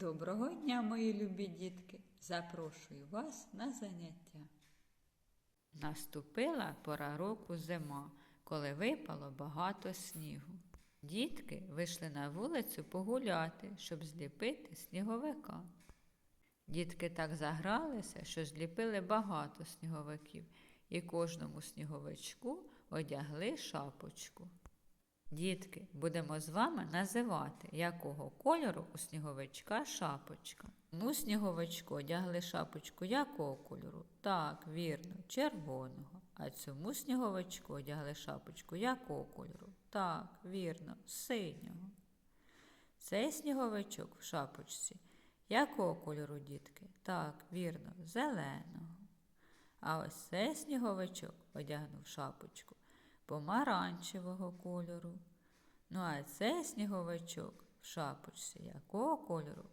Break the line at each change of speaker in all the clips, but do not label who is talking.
Доброго дня, мої любі дітки! Запрошую вас на заняття. Наступила пора року зима, коли випало багато снігу. Дітки вийшли на вулицю погуляти, щоб зліпити сніговика. Дітки так загралися, що зліпили багато сніговиків, і кожному сніговичку одягли шапочку. Дітки, будемо з вами називати, якого кольору у сніговичка шапочка. Ну, сніговичку одягли шапочку якого кольору? Так, вірно, червоного. А цьому сніговичку одягли шапочку якого кольору? Так, вірно, синього. Цей сніговичок в шапочці якого кольору, дітки? Так, вірно, зеленого. А ось цей сніговичок одягнув шапочку помаранчевого кольору. Ну, а цей сніговичок в шапочці якого кольору?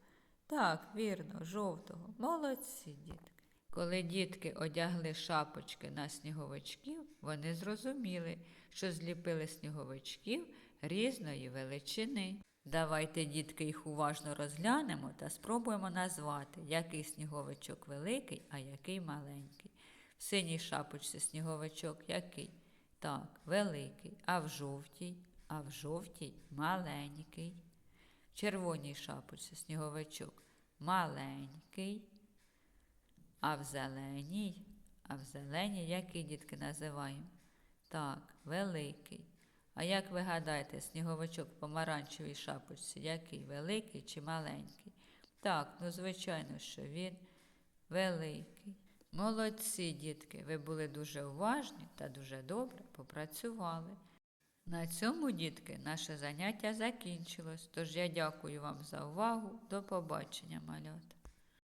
Так, вірно, жовтого. Молодці, дітки. Коли дітки одягли шапочки на сніговичків, вони зрозуміли, що зліпили сніговичків різної величини. Давайте, дітки, їх уважно розглянемо та спробуємо назвати, який сніговичок великий, а який маленький. В синій шапочці сніговичок який? Так, великий, а в жовтій, а в жовтій маленький. В червоній шапочці сніговичок маленький, а в зеленій, а в зеленій який дітки називаємо? Так, великий. А як ви гадаєте, сніговичок в помаранчевій шапочці, який великий чи маленький? Так, ну звичайно, що він великий. Молодці, дітки, ви були дуже уважні та дуже добре попрацювали. На цьому, дітки, наше заняття закінчилось, тож я дякую вам за увагу. До побачення, малята.